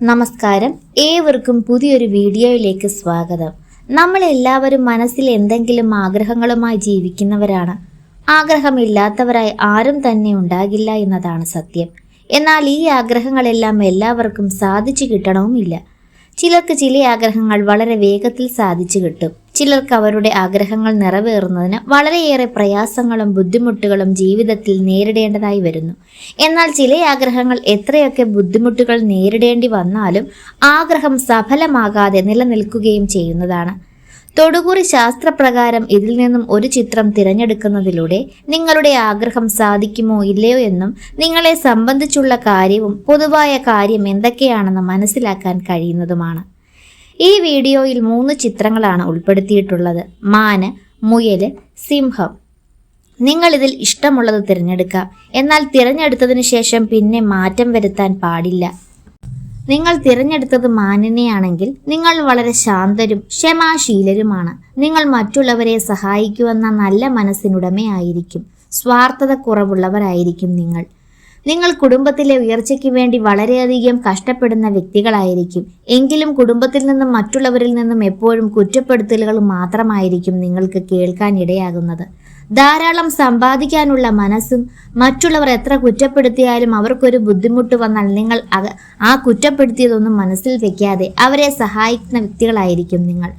നമസ്കാരം. ഏവർക്കും പുതിയൊരു വീഡിയോയിലേക്ക് സ്വാഗതം. നമ്മൾ എല്ലാവരും മനസ്സിൽ എന്തെങ്കിലും ആഗ്രഹങ്ങളുമായി ജീവിക്കുന്നവരാണ്. ആഗ്രഹമില്ലാത്തവരായി ആരും തന്നെ ഉണ്ടാകില്ല എന്നതാണ് സത്യം. എന്നാൽ ഈ ആഗ്രഹങ്ങളെല്ലാം എല്ലാവർക്കും സാധിച്ചു കിട്ടണവുമില്ല. ചിലർക്ക് ചില ആഗ്രഹങ്ങൾ വളരെ വേഗത്തിൽ സാധിച്ചു കിട്ടും. ചിലർക്ക് അവരുടെ ആഗ്രഹങ്ങൾ നിറവേറുന്നതിന് വളരെയേറെ പ്രയാസങ്ങളും ബുദ്ധിമുട്ടുകളും ജീവിതത്തിൽ നേരിടേണ്ടതായി വരുന്നു. എന്നാൽ ചില ആഗ്രഹങ്ങൾ എത്രയൊക്കെ ബുദ്ധിമുട്ടുകൾ നേരിടേണ്ടി വന്നാലും ആഗ്രഹം സഫലമാകാതെ നിലനിൽക്കുകയും ചെയ്യുന്നതാണ്. തൊടുകുറി ശാസ്ത്രപ്രകാരം ഇതിൽ നിന്നും ഒരു ചിത്രം തിരഞ്ഞെടുക്കുന്നതിലൂടെ നിങ്ങളുടെ ആഗ്രഹം സാധിക്കുമോ ഇല്ലയോ എന്നും നിങ്ങളെ സംബന്ധിച്ചുള്ള കാര്യവും പൊതുവായ കാര്യം എന്തൊക്കെയാണെന്ന് മനസ്സിലാക്കാൻ കഴിയുന്നതുമാണ്. ഈ വീഡിയോയിൽ മൂന്ന് ചിത്രങ്ങളാണ് ഉൾപ്പെടുത്തിയിട്ടുള്ളത്. മാന് മുയൽ സിംഹം. നിങ്ങൾ ഇതിൽ ഇഷ്ടമുള്ളത് തിരഞ്ഞെടുക്കാം എന്നാൽ തിരഞ്ഞെടുത്തതിന് ശേഷം പിന്നെ മാറ്റം വരുത്താൻ പാടില്ല. നിങ്ങൾ തിരഞ്ഞെടുത്തത് മാനിനെയാണെങ്കിൽ നിങ്ങൾ വളരെ ശാന്തരും ക്ഷമാശീലരുമാണ്. നിങ്ങൾ മറ്റുള്ളവരെ സഹായിക്കുമെന്ന നല്ല മനസ്സിനുടമയായിരിക്കും. സ്വാർത്ഥത കുറവുള്ളവരായിരിക്കും നിങ്ങൾ. നിങ്ങൾ കുടുംബത്തിലെ ഉയർച്ചയ്ക്ക് വേണ്ടി വളരെയധികം കഷ്ടപ്പെടുന്ന വ്യക്തികളായിരിക്കും. എങ്കിലും കുടുംബത്തിൽ നിന്നും മറ്റുള്ളവരിൽ നിന്നും എപ്പോഴും കുറ്റപ്പെടുത്തലുകൾ മാത്രമായിരിക്കും നിങ്ങൾക്ക് കേൾക്കാനിടയാകുന്നത്. ധാരാളം സമ്പാദിക്കാനുള്ള മനസ്സും മറ്റുള്ളവർ എത്ര കുറ്റപ്പെടുത്തിയാലും അവർക്കൊരു ബുദ്ധിമുട്ട് വന്നാൽ നിങ്ങൾ ആ കുറ്റപ്പെടുത്തിയതൊന്നും മനസ്സിൽ വെക്കാതെ അവരെ സഹായിക്കുന്ന വ്യക്തികളായിരിക്കും നിങ്ങൾ.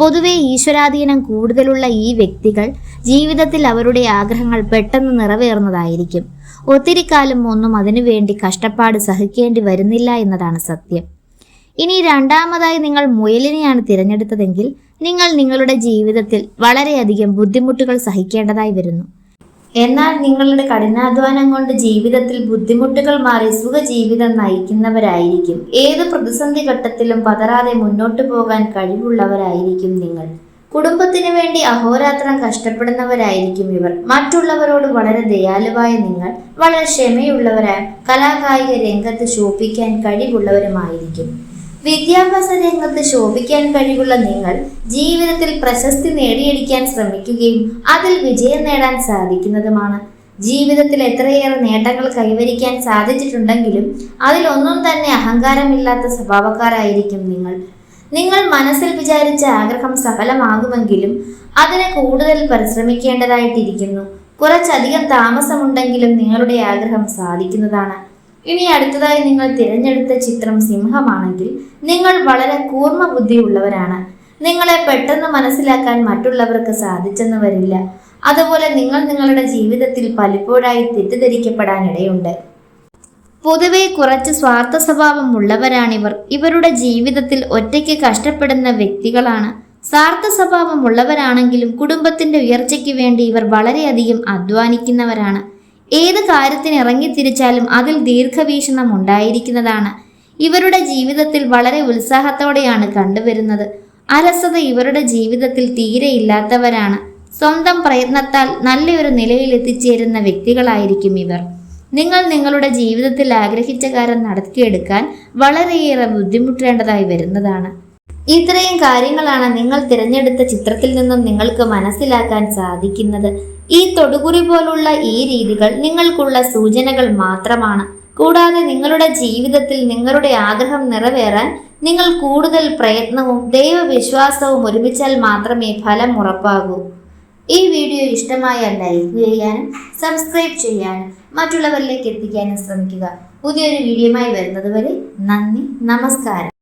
പൊതുവെ ഈശ്വരാധീനം കൂടുതലുള്ള ഈ വ്യക്തികൾ ജീവിതത്തിൽ അവരുടെ ആഗ്രഹങ്ങൾ പെട്ടെന്ന് നിറവേറുന്നതായിരിക്കും. ഒത്തിരി കാലം ഒന്നും അതിനുവേണ്ടി കഷ്ടപ്പാട് സഹിക്കേണ്ടി വരുന്നില്ല എന്നതാണ് സത്യം. ഇനി രണ്ടാമതായി നിങ്ങൾ മുയലിനെയാണ് തിരഞ്ഞെടുത്തതെങ്കിൽ നിങ്ങൾ നിങ്ങളുടെ ജീവിതത്തിൽ വളരെയധികം ബുദ്ധിമുട്ടുകൾ സഹിക്കേണ്ടതായി വരുന്നു. എന്നാൽ നിങ്ങളുടെ കഠിനാധ്വാനം കൊണ്ട് ജീവിതത്തിൽ ബുദ്ധിമുട്ടുകൾ മാറി സുഖജീവിതം നയിക്കുന്നവരായിരിക്കും. ഏത് പ്രതിസന്ധി ഘട്ടത്തിലും പതറാതെ മുന്നോട്ടു പോകാൻ കഴിവുള്ളവരായിരിക്കും നിങ്ങൾ. കുടുംബത്തിന് വേണ്ടി അഹോരാത്രം കഷ്ടപ്പെടുന്നവരായിരിക്കും ഇവർ. മറ്റുള്ളവരോട് വളരെ ദയാലുവായ നിങ്ങൾ വളരെ ക്ഷമയുള്ളവരായ കലാകായിക രംഗത്ത് ശോഭിക്കാൻ കഴിവുള്ളവരുമായിരിക്കും. വിദ്യാഭ്യാസ രംഗത്ത് ശോഭിക്കാൻ കഴിവുള്ള നിങ്ങൾ ജീവിതത്തിൽ പ്രശസ്തി നേടിയെടുക്കാൻ ശ്രമിക്കുകയും അതിൽ വിജയം നേടാൻ സാധിക്കുന്നതുമാണ്. ജീവിതത്തിൽ എത്രയേറെ നേട്ടങ്ങൾ കൈവരിക്കാൻ സാധിച്ചിട്ടുണ്ടെങ്കിലും അതിലൊന്നും തന്നെ അഹങ്കാരമില്ലാത്ത സ്വഭാവക്കാരായിരിക്കും നിങ്ങൾ. നിങ്ങൾ മനസ്സിൽ വിചാരിച്ച ആഗ്രഹം സഫലമാകുമെങ്കിലും അതിന് കൂടുതൽ പരിശ്രമിക്കേണ്ടതായിട്ടിരിക്കുന്നു. കുറച്ചധികം താമസമുണ്ടെങ്കിലും നിങ്ങളുടെ ആഗ്രഹം സാധിക്കുന്നതാണ്. ഇനി അടുത്തതായി നിങ്ങൾ തിരഞ്ഞെടുത്ത ചിത്രം സിംഹമാണെങ്കിൽ നിങ്ങൾ വളരെ കൂർമ്മ ബുദ്ധിയുള്ളവരാണ്. നിങ്ങളെ പെട്ടെന്ന് മനസ്സിലാക്കാൻ മറ്റുള്ളവർക്ക് സാധിച്ചെന്ന് വരില്ല അതുപോലെ നിങ്ങൾ നിങ്ങളുടെ ജീവിതത്തിൽ പലപ്പോഴായി തെറ്റിദ്ധരിക്കപ്പെടാൻ ഇടയുണ്ട് പൊതുവെ കുറച്ച് സ്വാർത്ഥ സ്വഭാവമുള്ളവരാണിവർ ഇവരുടെ ജീവിതത്തിൽ ഒറ്റയ്ക്ക് കഷ്ടപ്പെടുന്ന വ്യക്തികളാണ്. സ്വാർത്ഥ സ്വഭാവമുള്ളവരാണെങ്കിലും കുടുംബത്തിന്റെ ഉയർച്ചയ്ക്ക് വേണ്ടി ഇവർ വളരെയധികം അധ്വാനിക്കുന്നവരാണ്. ഏത് കാര്യത്തിന് ഇറങ്ങിത്തിരിച്ചാലും അതിൽ ദീർഘവീക്ഷണം ഉണ്ടായിരിക്കുന്നതാണ്. ഇവരുടെ ജീവിതത്തിൽ വളരെ ഉത്സാഹത്തോടെയാണ് കണ്ടുവരുന്നത്. അലസത ഇവരുടെ ജീവിതത്തിൽ തീരെ ഇല്ലാത്തവരാണ്. സ്വന്തം പ്രയത്നത്താൽ നല്ലൊരു നിലയിൽ എത്തിച്ചേരുന്ന വ്യക്തികളായിരിക്കും ഇവർ. നിങ്ങൾ നിങ്ങളുടെ ജീവിതത്തിൽ ആഗ്രഹിച്ച കാര്യം നടത്തിയെടുക്കാൻ വളരെയേറെ ബുദ്ധിമുട്ടേണ്ടതായി വരുന്നതാണ്. ഇത്രയും കാര്യങ്ങളാണ് നിങ്ങൾ തിരഞ്ഞെടുത്ത ചിത്രത്തിൽ നിന്നും നിങ്ങൾക്ക് മനസ്സിലാക്കാൻ സാധിക്കുന്നത്. ഈ തൊടുകുറി പോലുള്ള ഈ രീതികൾ നിങ്ങൾക്കുള്ള സൂചനകൾ മാത്രമാണ്. കൂടാതെ നിങ്ങളുടെ ജീവിതത്തിൽ നിങ്ങളുടെ ആഗ്രഹം നിറവേറാൻ നിങ്ങൾ കൂടുതൽ പ്രയത്നവും ദൈവവിശ്വാസവും ഒരുമിച്ചാൽ മാത്രമേ ഫലം ഉറപ്പാകൂ. ഈ വീഡിയോ ഇഷ്ടമായാൽ ലൈക്ക് ചെയ്യാനും സബ്സ്ക്രൈബ് ചെയ്യാനും മറ്റുള്ളവരിലേക്ക് എത്തിക്കാനും ശ്രമിക്കുക. പുതിയൊരു വീഡിയോയുമായി വരുന്നത് വരെ നന്ദി നമസ്കാരം.